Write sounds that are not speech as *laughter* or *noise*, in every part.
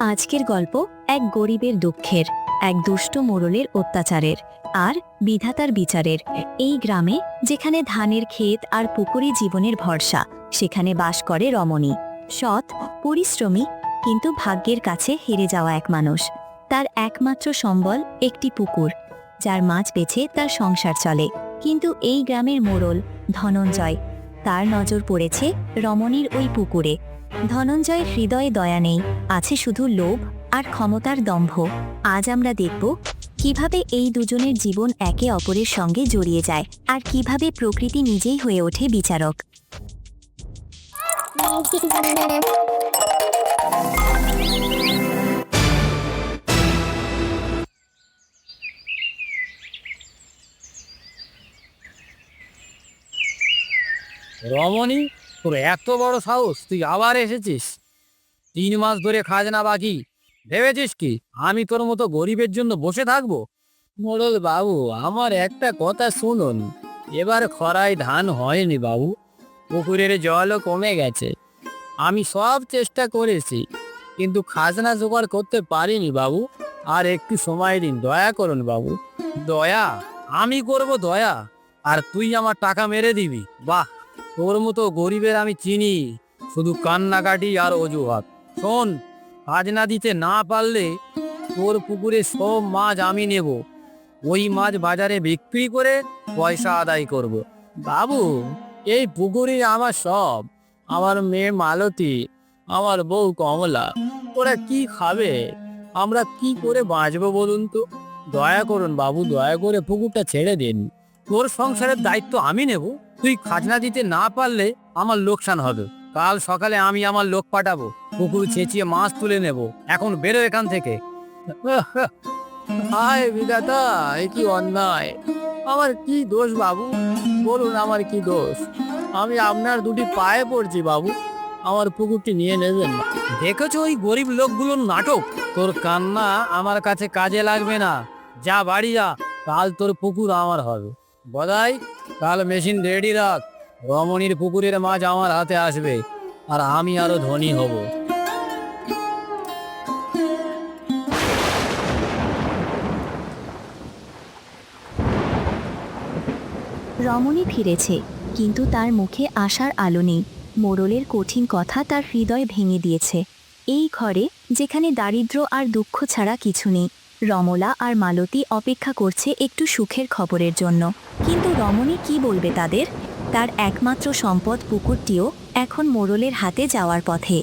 আজকের গল্প এক গরিবের দুঃখের, এক দুষ্ট মোড়লের অত্যাচারের আর বিধাতার বিচারের। এই গ্রামে যেখানে ধানের ক্ষেত আর পুকুরি জীবনের ভরসা, সেখানে বাস করে রমণী। সৎ, পরিশ্রমী, কিন্তু ভাগ্যের কাছে হেরে যাওয়া এক মানুষ। তার একমাত্র সম্বল একটি পুকুর, যার মাছ বেছে তার সংসার চলে। কিন্তু এই গ্রামের মোড়ল ধনঞ্জয়, তার নজর পড়েছে রমণীর ওই পুকুরে। ধনঞ্জয়ের হৃদয়ে দয়া নেই, আছে শুধু লোভ আর ক্ষমতার দম্ভ। আজ আমরা দেখব কীভাবে এই দুজনের জীবন একে অপরের সঙ্গে জড়িয়ে যায় আর কীভাবে প্রকৃতি নিজেই হয়ে ওঠে বিচারক। রমণী তোর এত বড় সাহস, তুই আবার এসেছিস? তিন মাস ধরে খাজনা বাকি। ভেবেছিস কি, আমি তোর মতো গরিবের জন্য বসে থাকব? মোড়ল বাবু, আমার একটা কথা শুনুন। এবার খরায় ধান হয়নি বাবু, পুকুরের জলও কমে গেছে। আমি সব চেষ্টা করেছি, কিন্তু খাজনা জোগাড় করতে পারিনি বাবু। আর একটু সময় দিন, দয়া করুন বাবু। দয়া, আমি করব দয়া, আর তুই আমার টাকা মেরে দিবি। বাহ! তোর মতো গরিবের আমি চিনি। শুধু কান্নাকাটি আর অজুহাত। শোন খাজনা দিতে না পারলে তোর পুকুরে সব মাছ আমি নেব। ওই মাছ বাজারে বিক্রি করে পয়সা আদায় করব। বাবু, এই পুকুরে আমার সব। আমার মেয়ে মালতী, আমার বউ কমলা, ওরা কি খাবে? আমরা কি করে বাঁচবো বলুন তো? দয়া করুন বাবু, দয়া করে পুকুরটা ছেড়ে দিন। তোর সংসারের দায়িত্ব আমি নেব। তুই খাজনা দিতে না পারলে আমার লোকসান হবে। কাল সকালে আমি আমার লোক পাঠাবো। পুকুর চেঁচিয়ে মাছ তুলে নেব। এখন বেরো এখান থেকে। হায় বিধাতা, এ কি অন্যায়। আমার কি দোষ বাবু? বলুন আমার কি দোষ। আমি আপনার দুটি পায়ে পড়ছি বাবু। আমার পুকুরটি নিয়ে নেবেন না। দেখেছ ওই গরিব লোকগুলোর নাটক? তোর কান্না আমার কাছে কাজে লাগবে না। যা বাড়ি যা, কাল তোর পুকুর আমার হবে। বদাই, কাল মেশিন রেডি রাখ রমণীর পুকুরের মাছ আমার হাতে আসবে, আর আমি আরও ধনী হব। রমণী ফিরেছে, কিন্তু তার মুখে আশার আলো নেই। মোড়লের কঠিন কথা তার হৃদয় ভেঙে দিয়েছে। এই ঘরে যেখানে দারিদ্র্য আর দুঃখ ছাড়া কিছু নেই রমলা আর মালতী অপেক্ষা করছে একটু সুখের খবরের জন্য। কিন্তু রমণী কি বলবে তাদের? তার একমাত্র সম্পদ পুকুরটিও এখন মোড়লের হাতে যাওয়ার পথে।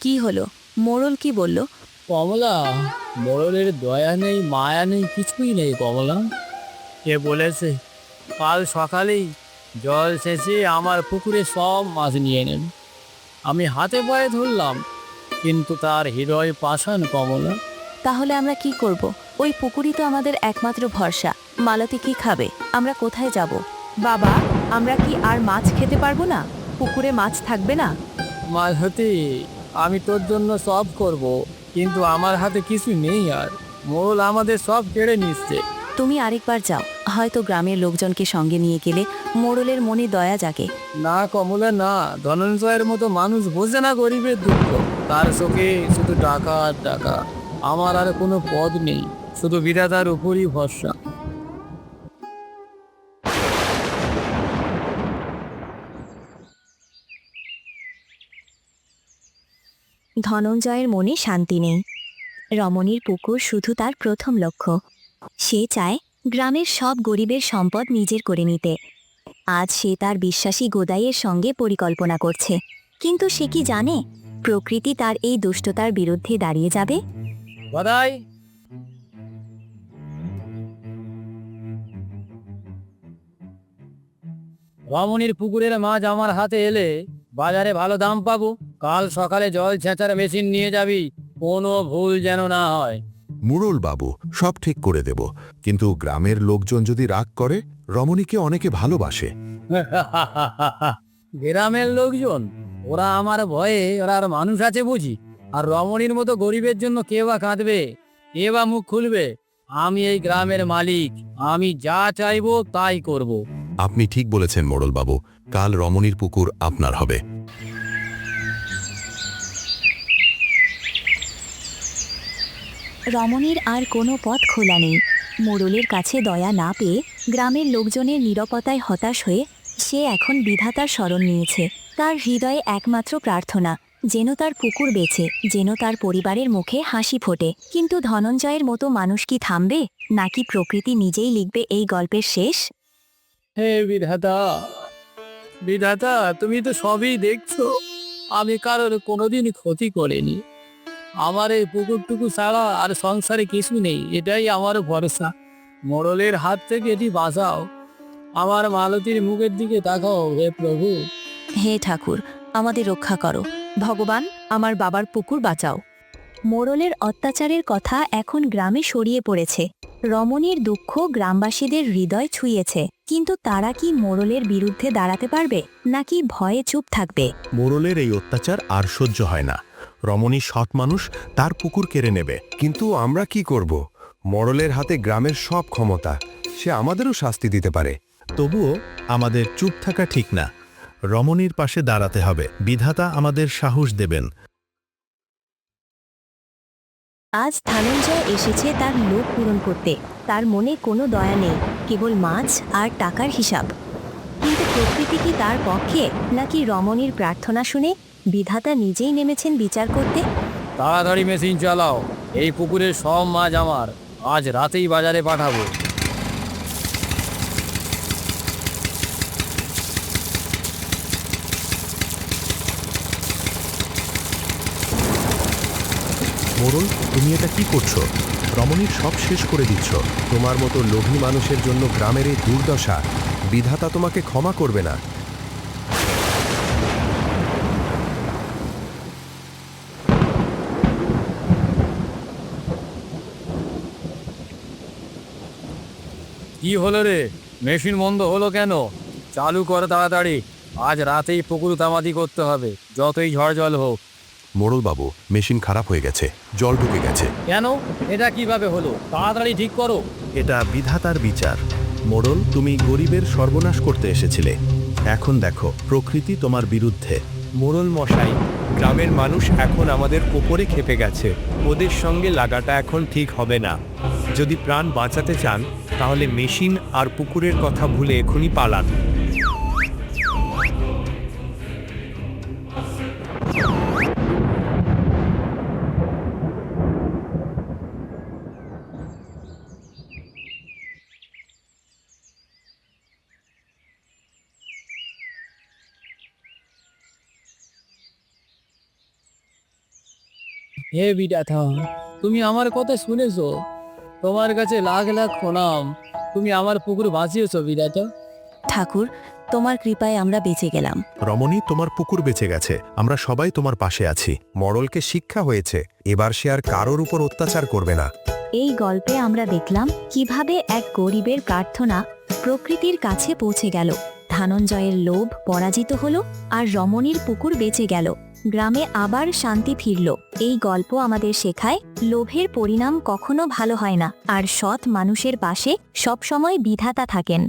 কি হলো? মোড়ল কি বলল? কমলা বড়দের দয়া নেই মায়া নেই কিছুই নেই কমলা। কে বলেছে কাল সকালেই জল শেষে আমার পুকুরে সব মাছ নিয়ে নেন আমি হাতে পায়ে ধরলাম কিন্তু তার হৃদয় পাষাণ কমলা। তাহলে আমরা কি করব? ওই পুকুরই তো আমাদের একমাত্র ভরসা। মালতী কি খাবে? আমরা কোথায় যাব? বাবা আমরা কি আর মাছ খেতে পারব না? পুকুরে মাছ থাকবে না? মালহতি আমি তোর জন্য সব করব কিন্তু আমার হাতে কিছু নেই আর। মোল আমাদের সব কেড়ে নিচ্ছে। তুমি আরেকবার যাও। হয়তো গ্রামের লোকজনকে সঙ্গে নিয়ে গেলে মোড়লের মনে দয়া জাগে। না কমলা না। ধনঞ্জয়ের মতো মানুষ বোঝে না গরিবের দুঃখ। তার চোখে শুধু টাকা আর টাকা আমার আর কোনো পদ নেই, শুধু বিধাতার উপরই ভরসা। ধনঞ্জয়ের মনে শান্তি নেই। রমণীর পুকুর শুধু তার প্রথম লক্ষ্য। সে চায় গ্রামের সব গরিবের সম্পদ নিজের করে নিতে। আজ সে তার বিশ্বাসী গোদাইয়ের সঙ্গে পরিকল্পনা করছে। কিন্তু সে কি জানে, প্রকৃতি তার এই দুষ্টতার বিরুদ্ধে দাঁড়িয়ে যাবে? বদাই। রমণীর পুকুরের মাছ আমার হাতে এলে বাজারে ভালো দাম পাবো। কাল সকালে জল ছেঁচার মেশিন নিয়ে যাবি কোনো ভুল যেন না হয়। মুরল বাবু সব ঠিক করে দেব। কিন্তু গ্রামের লোকজন যদি রাগ করে রমণীকে অনেকে ভালোবাসে। *laughs* গ্রামের লোকজন ওরা আমার ভয়ে ওরা আর মানুষ আছে বুঝি? আর রমণীর মতো গরিবের জন্য কে বা কাঁদবে? কে বা মুখ খুলবে? আমি এই গ্রামের মালিক। আমি যা চাইব তাই করব। আপনি ঠিক বলেছেন মোড়ল বাবু কাল রমণীর পুকুর আপনার হবে। রমণীর আর কোনো পথ খোলা নেই। মোড়লের কাছে দয়া না পেয়ে গ্রামের লোকজনের নিরাপত্তায় হতাশ হয়ে সে এখন বিধাতার স্মরণ নিয়েছে। তার হৃদয়ে একমাত্র প্রার্থনা যেন তার পুকুর বেছে যেন তার পরিবারের মুখে হাসি ফোটে। কিন্তু ধনঞ্জয়ের মতো মানুষ কি থামবে? নাকি প্রকৃতি নিজেই লিখবে এই গল্পের শেষ? হে বিধাতা বিধাতা তুমি তো সবই দেখছ। আমি কারোর কোনোদিন ক্ষতি করিনি। আমার এই পুকুরটুকু ছাড়া আর সংসারে কিছু নেই এটাই আমার ভরসা। মোড়লের হাত থেকে এটি বাঁচাও। আমার মালতীর মুখের দিকে তাকাও হে প্রভু। হে ঠাকুর আমাদের রক্ষা করো। ভগবান, আমার বাবার পুকুর বাঁচাও। মোড়লের অত্যাচারের কথা এখন গ্রামে সরিয়ে পড়েছে। রমণীর দুঃখ গ্রামবাসীদের হৃদয় ছুঁয়েছে। কিন্তু তারা কি মোড়লের বিরুদ্ধে দাঁড়াতে পারবে, নাকি ভয়ে চুপ থাকবে? মোড়লের এই অত্যাচার আর সহ্য হয় না। রমণী সৎ মানুষ, তার পুকুর কেড়ে নেবে। কিন্তু আমরা কি করব? মরলের হাতে গ্রামের সব ক্ষমতা, সে আমাদেরও শাস্তি দিতে পারে। তবুও আমাদের চুপ থাকা ঠিক না। রমণীর পাশে দাঁড়াতে হবে। বিধাতা আমাদের সাহস দেবেন। আজ ধনঞ্জয় এসেছে তার লোভ পূরণ করতে। তার মনে কোনো দয়া নেই কেবল মাছ আর টাকার হিসাব। কিন্তু প্রকৃতি কি তার পক্ষে নাকি রমণীর প্রার্থনা শুনে বিধাতা নিজেই নেমেছেন বিচার করতে? তাড়াতাড়ি মেশিন চালাও এই পুকুরের সব মাছ আমার। আজ রাতেই বাজারে পাঠাবো। মোড়ল তুমি এটা কি করছ? রমণীর সব শেষ করে দিচ্ছ। তোমার মতো লোভী মানুষের জন্য গ্রামের এই দুর্দশা, বিধাতা তোমাকে ক্ষমা করবে না। কি হলো রে? মেশিন বন্ধ হলো কেন? চালু কর তাড়াতাড়ি। আজ রাতেই পুকুর তামাদি করতে হবে। যতই ঝড় জল হোক। মোড়লবাবু মেশিন খারাপ হয়ে গেছে জল ঢুকে গেছে। কেন? এটা কীভাবে হলো? তাড়াতাড়ি ঠিক করো। এটা বিধাতার বিচার। মোড়ল তুমি গরিবের সর্বনাশ করতে এসেছিলে। এখন দেখো প্রকৃতি তোমার বিরুদ্ধে। মোড়ল মশাই গ্রামের মানুষ এখন আমাদের ওপরে খেপে গেছে। ওদের সঙ্গে লাগাটা এখন ঠিক হবে না। যদি প্রাণ বাঁচাতে চান তাহলে মেশিন আর পুকুরের কথা ভুলে এখনই পালান। হে বিধাতা তুমি আমার কথা শুনেছো? তোমার কাছে লাখ লাখ প্রণাম। তুমি আমার পুকুর বাঁচিয়েছো বিধাতা। ঠাকুর তোমার কৃপায় আমরা বেঁচে গেলাম। রমণী তোমার পুকুর বেঁচে গেছে। আমরা সবাই তোমার পাশে আছি। মরলকে শিক্ষা হয়েছে। এবার সে আর কারোর উপর অত্যাচার করবে না। এই গল্পে আমরা দেখলাম কীভাবে এক গরিবের প্রার্থনা প্রকৃতির কাছে পৌঁছে গেল। ধনঞ্জয়ের লোভ পরাজিত হলো আর রমণীর পুকুর বেঁচে গেল। গ্রামে আবার শান্তি ফিরল। এই গল্প আমাদের শেখায়, লোভের পরিণাম কখনো ভালো হয় না, আর সৎ মানুষের পাশে সবসময় বিধাতা থাকেন।